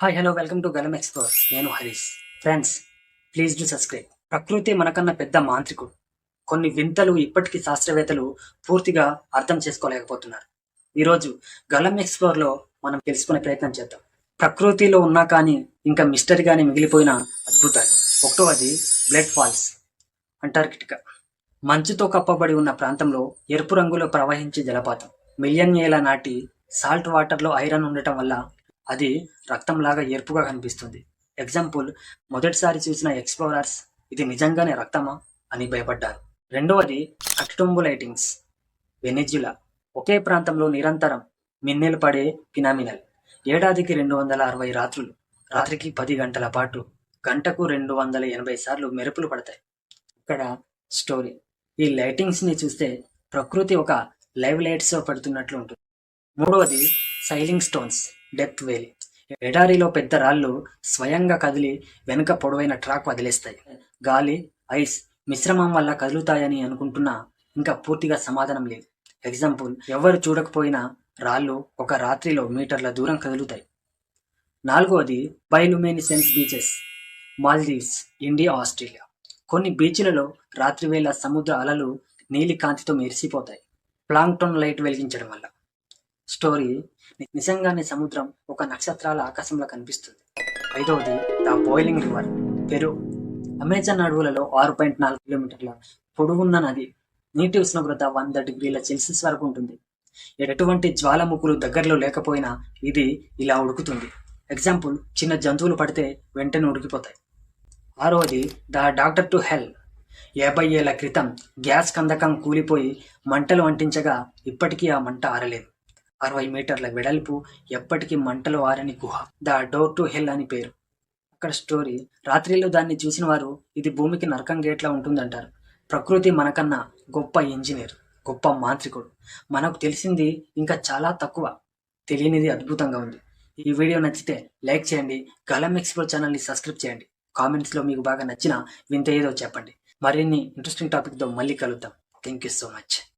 Hi hello welcome to Galam explore నేను Harish. Friends please do subscribe ప్రకృతి మనకన్నా పెద్ద మాంత్రికుడు. కొన్ని వింతలు ఇప్పటికీ శాస్త్రవేత్తలు పూర్తిగా అర్థం చేసుకోలేకపోతున్నారు. ఈరోజు గలం ఎక్స్ప్లోర్లో మనం తెలుసుకునే ప్రయత్నం చేద్దాం. ప్రకృతిలో ఉన్నా కానీ ఇంకా మిస్టరీగానే మిగిలిపోయిన అద్భుతాలు. ఒకటోది బ్లడ్ ఫాల్స్ అంటార్కిటికా మంచుతో కప్పబడి ఉన్న ప్రాంతంలో ఎరుపు రంగులో ప్రవహించే జలపాతం. మిలియన్ ఏళ్ళ నాటి సాల్ట్ వాటర్లో ఐరన్ ఉండటం వల్ల అది రక్తంలాగా ఎరుపుగా కనిపిస్తుంది. ఎగ్జాంపుల్ మొదటిసారి చూసిన ఎక్స్ప్లోరర్స్ ఇది నిజంగానే రక్తమా అని భయపడ్డారు. రెండవది అక్టోంబులైటింగ్స్ వెనిజ్యుల ఒకే ప్రాంతంలో నిరంతరం మిన్నెలు పడే ఫినామినల్ ఏడాదికి రెండు వందల అరవై రాత్రులు రాత్రికి పది గంటల పాటు గంటకు రెండు వందల ఎనభై సార్లు మెరుపులు పడతాయి. ఇక్కడ స్టోరీ ఈ లైటింగ్స్ని చూస్తే ప్రకృతి ఒక లైవ్ లైట్స్ పడుతున్నట్లు ఉంటుంది. మూడవది సైలింగ్ స్టోన్స్ డెప్త్ వేలీ. ఎడారిలో పెద్ద రాళ్ళు స్వయంగా కదిలి వెనుక పొడవైన ట్రాక్ వదిలేస్తాయి. గాలి ఐస్ మిశ్రమం వల్ల కదులుతాయని అనుకుంటున్నా ఇంకా పూర్తిగా సమాధానం లేదు. ఎగ్జాంపుల్ ఎవరు చూడకపోయినా రాళ్ళు ఒక రాత్రిలో మీటర్ల దూరం కదులుతాయి. నాలుగవది bioluminescence beaches Maldives India Australia. కొన్ని బీచ్లలో రాత్రివేళ సముద్ర అలలు నీలి కాంతితో మెరిసిపోతాయి. ప్లాంక్టోన్ లైట్ వెలిగించడం వల్ల. స్టోరీ నిజంగానే సముద్రం ఒక నక్షత్రాల ఆకాశంలో కనిపిస్తుంది. ఐదవది the boiling river Peru. Amazon అడవులలో ఆరు పాయింట్ నాలుగు కిలోమీటర్ల పొడవున్న నది నీటి ఉష్ణోగ్రత వంద డిగ్రీల సెల్సియస్ వరకు ఉంటుంది. ఎటువంటి జ్వాలాముఖులు దగ్గరలో లేకపోయినా ఇది ఇలా ఉడుకుతుంది. ఎగ్జాంపుల్ చిన్న జంతువులు పడితే వెంటనే ఉడికిపోతాయి. ఆరవది ద డాక్టర్ టు హెల్. యాభై ఏళ్ళ క్రితం గ్యాస్ కందకం కూలిపోయి మంటలు అంటించగా ఇప్పటికీ ఆ మంట ఆరలేదు. అరవై మీటర్ల వెడల్పు ఎప్పటికీ మంటలు వారని గుహ. ద డోర్ టు హెల్ అని పేరు. అక్కడ స్టోరీ. రాత్రిలో దాన్ని చూసిన వారు ఇది భూమికి నరకం గేట్లా ఉంటుందంటారు. ప్రకృతి మనకన్నా గొప్ప ఇంజనీర్ గొప్ప మాంత్రికుడు. మనకు తెలిసింది ఇంకా చాలా తక్కువ. తెలియనిది అద్భుతంగా ఉంది. ఈ వీడియో నచ్చితే లైక్ చేయండి గలం ఎక్స్ప్లోర్ ఛానల్ని సబ్స్క్రైబ్ చేయండి. కామెంట్స్లో మీకు బాగా నచ్చిన వింత ఏదో చెప్పండి. మరిన్ని ఇంట్రెస్టింగ్ టాపిక్తో మళ్ళీ కలుద్దాం. Thank you so much.